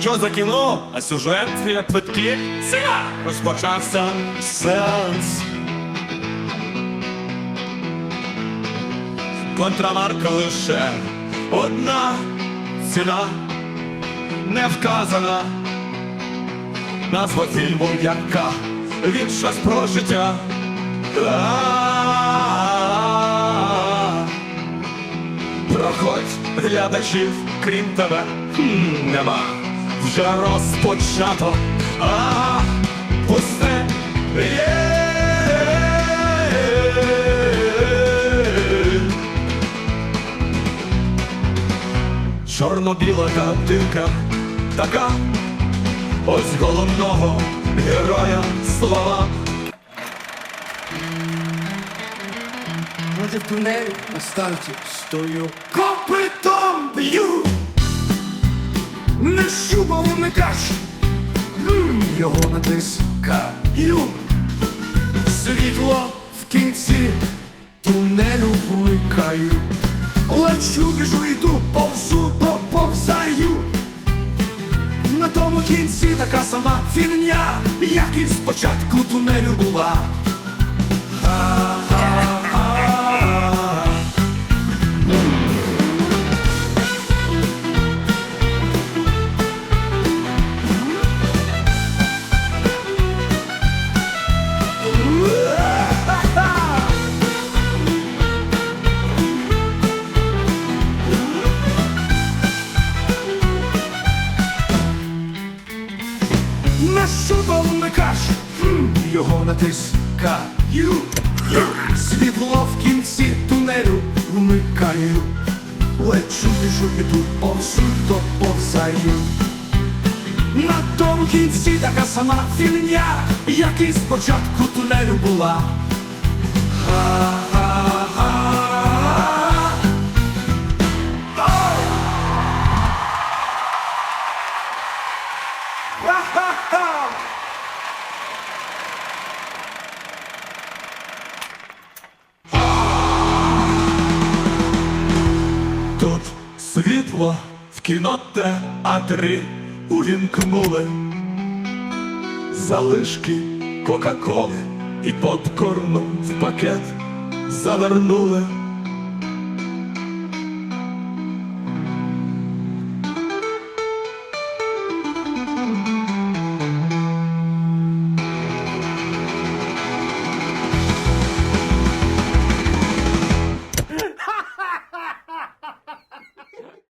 Що за кіно? А сюжет квитки? Ціна! Розпочався сеанс. Контрамарка лише одна ціна не вказана. Назва фільму яка він щось про життя. Проходь глядачів, крім тебе нема. Вже розпочато, а пусте є. Чорно-біла картинка така, ось головного героя слова. В тунелі на старті стою. Копитом б'ю, Не шубу вмикач, М, його натискаю. Світло в кінці тунелю вмикаю. Лечу, біжу, йду, повзу, поповзаю. На тому кінці така сама фігня, як і спочатку тунелю була. На вмикач, М, його натискаю. Світло в кінці тунелю вмикаю. Лечу, біжу, іду, повзу, повзаю. На тому кінці така сама фігня, як і спочатку тунелю була. Світло в кінотеатрі увімкнули залишки Кока-Коли і попкорну в пакет завернули.